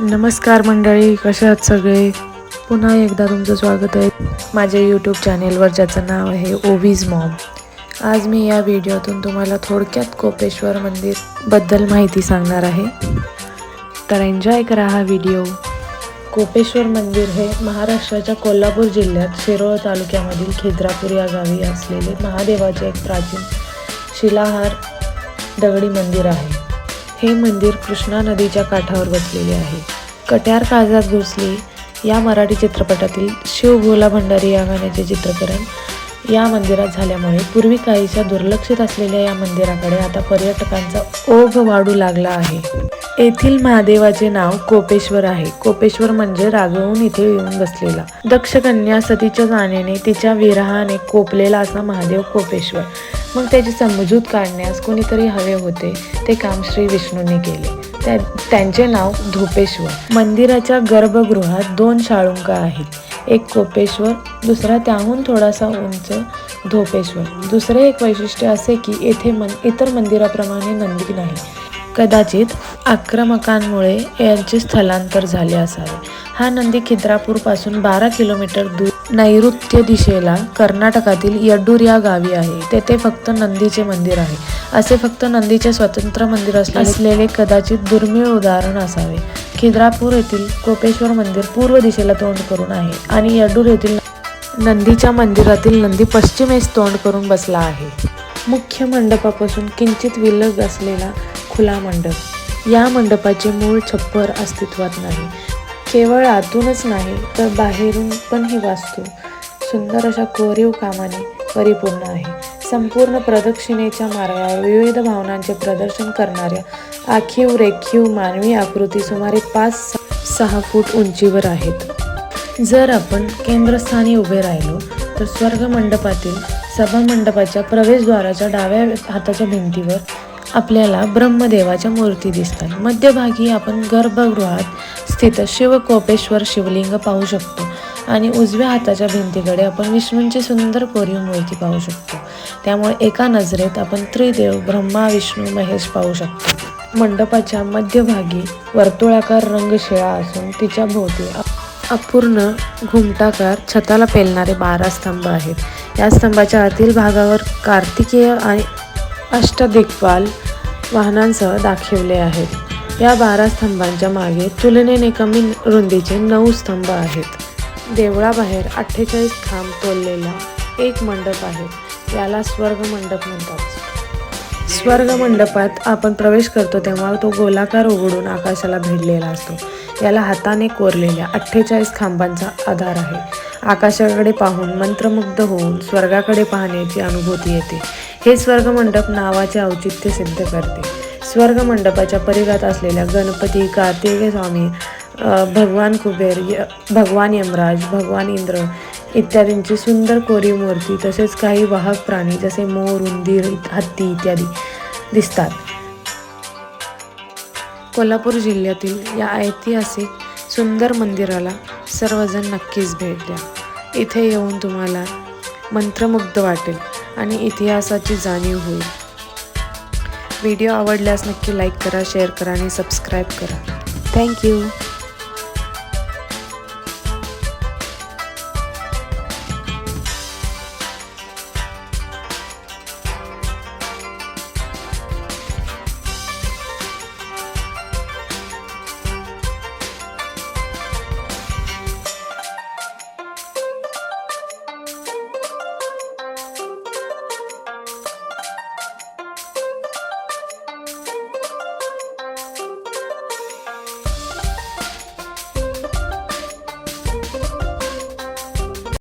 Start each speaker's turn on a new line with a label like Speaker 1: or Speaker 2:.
Speaker 1: नमस्कार मंडळी कसे आहात सगळे? पुन्हा एकदा तुमचं स्वागत आहे. माझ्या यूट्यूब चॅनेलवर ज्याचं नाव आहे ओवीज मॉम. आज मी या व्हिडिओतून तुम्हाला थोडक्यात कोपेश्वर मंदिरबद्दल माहिती सांगणार आहे. तर एन्जॉय करा हा व्हिडिओ. कोपेश्वर मंदिर हे महाराष्ट्राच्या कोल्हापूर जिल्ह्यात शिरोळ तालुक्यामधील खिद्रापूर या गावी असलेले महादेवाचे एक प्राचीन शिलाहार दगडी मंदिर आहे. हे मंदिर कृष्णा नदीच्या काठावर बसलेले आहे. कट्यार काळजात घुसली या मराठी चित्रपटातील शिव भोला भंडारी या गाण्याचे चित्रीकरण या मंदिरात झाल्यामुळे पूर्वी काहीशा दुर्लक्षित असलेल्या या मंदिराकडे आता पर्यटकांचा ओघ वाढू लागला आहे. येथील महादेवाचे नाव कोपेश्वर आहे. कोपेश्वर म्हणजे रागवून इथे येऊन बसलेला. दक्ष कन्या सतीच्या जाण्याने तिच्या विरहाने कोपलेला असा महादेव कोपेश्वर. मग त्याची समजूत काढण्यास कोणीतरी हवे होते ते काम श्री विष्णूंनी केले. त्या त्यांचे नाव धोपेश्वर. मंदिराच्या गर्भगृहात दोन शाळुंका आहेत. एक कोपेश्वर दुसरा त्याहून थोडासा उंच धोपेश्वर. दुसरे एक वैशिष्ट्य असे की येथे मन इतर मंदिराप्रमाणे नंदी नाही. कदाचित आक्रमकांमुळे यांचे स्थलांतर झाले असावे. हा नंदी खिद्रापूरपासून बारा किलोमीटर दूर नैऋत्य दिशेला कर्नाटकातील यड्डूर या गावी आहे. तेथे फक्त नंदीचे मंदिर आहे. असे फक्त नंदीचे स्वतंत्र मंदिर असलेले कदाचित दुर्मिळ उदाहरण असावे. खिद्रापूर येथील कोपेश्वर मंदिर पूर्व दिशेला तोंड करून आहे आणि यड्डूर येथील नंदीच्या मंदिरातील नंदी पश्चिमेस तोंड करून बसला आहे. मुख्य मंडपापासून किंचित विलग असलेला खुला मंडप. या मंडपाचे मूळ छप्पर अस्तित्वात नाही. केवळ आतूनच नाही तर बाहेरून पण ही वास्तू सुंदर अशा कोरीव कामाने परिपूर्ण आहे. संपूर्ण प्रदक्षिणेच्या मार्गावर विविध भावनांचे प्रदर्शन करणाऱ्या आखीव रेखीव मानवी आकृती सुमारे पाच सहा फूट उंचीवर आहेत. जर आपण केंद्रस्थानी उभे राहिलो तर स्वर्ग मंडपातील सभा मंडपाच्या प्रवेशद्वाराच्या डाव्या हाताच्या भिंतीवर आपल्याला ब्रह्मदेवाच्या मूर्ती दिसतात. मध्यभागी आपण गर्भगृहात स्थित शिवकोपेश्वर शिवलिंग पाहू शकतो. आणि उजव्या हाताच्या भिंतीकडे आपण विष्णूंची सुंदर कोरीव मूर्ती पाहू शकतो. त्यामुळे एका नजरेत आपण त्रिदेव ब्रह्मा विष्णू महेश पाहू शकतो. मंडपाच्या मध्यभागी वर्तुळाकार रंगशिळा असून तिच्या भोवती अपूर्ण घुमटाकार छताला पेलणारे बारा स्तंभ आहेत. या स्तंभाच्या आतील भागावर कार्तिकेय आणि अष्टदिग्पाल वाहनांसह दाखवले आहेत. या बारा स्तंभांच्या मागे तुलनेने कमी रुंदीचे नऊ स्तंभ आहेत. देवळाबाहेर अठ्ठेचाळीस खांब तोललेला एक मंडप आहे. याला स्वर्ग मंडप म्हणतात. स्वर्ग मंडपात आपण प्रवेश करतो तेव्हा तो गोलाकार उघडून आकाशाला भिडलेला असतो. याला हाताने कोरलेल्या अठ्ठेचाळीस खांबांचा आधार आहे. आकाशाकडे पाहून मंत्रमुग्ध होऊन स्वर्गाकडे पाहण्याची अनुभूती येते. हे स्वर्ग मंडप नावाचे औचित्य सिद्ध करते. स्वर्ग मंडपाच्या परिघात असलेल्या गणपती कार्तिकेय स्वामी भगवान कुबेर य भगवान यमराज भगवान इंद्र इत्यादींची सुंदर कोरीव मूर्ती तसेच काही वाहक प्राणी जसे मोर उंदीर हत्ती इत्यादी दिसतात. कोल्हापूर जिल्ह्यातील या ऐतिहासिक सुंदर मंदिराला सर्वजण नक्कीच भेट द्या. इथे येऊन तुम्हाला मंत्रमुग्ध वाटेल आणि इतिहासाची जाणीव होईल. व्हिडिओ आवडल्यास नक्की लाईक करा शेअर करा आणि सबस्क्राईब करा. थँक्यू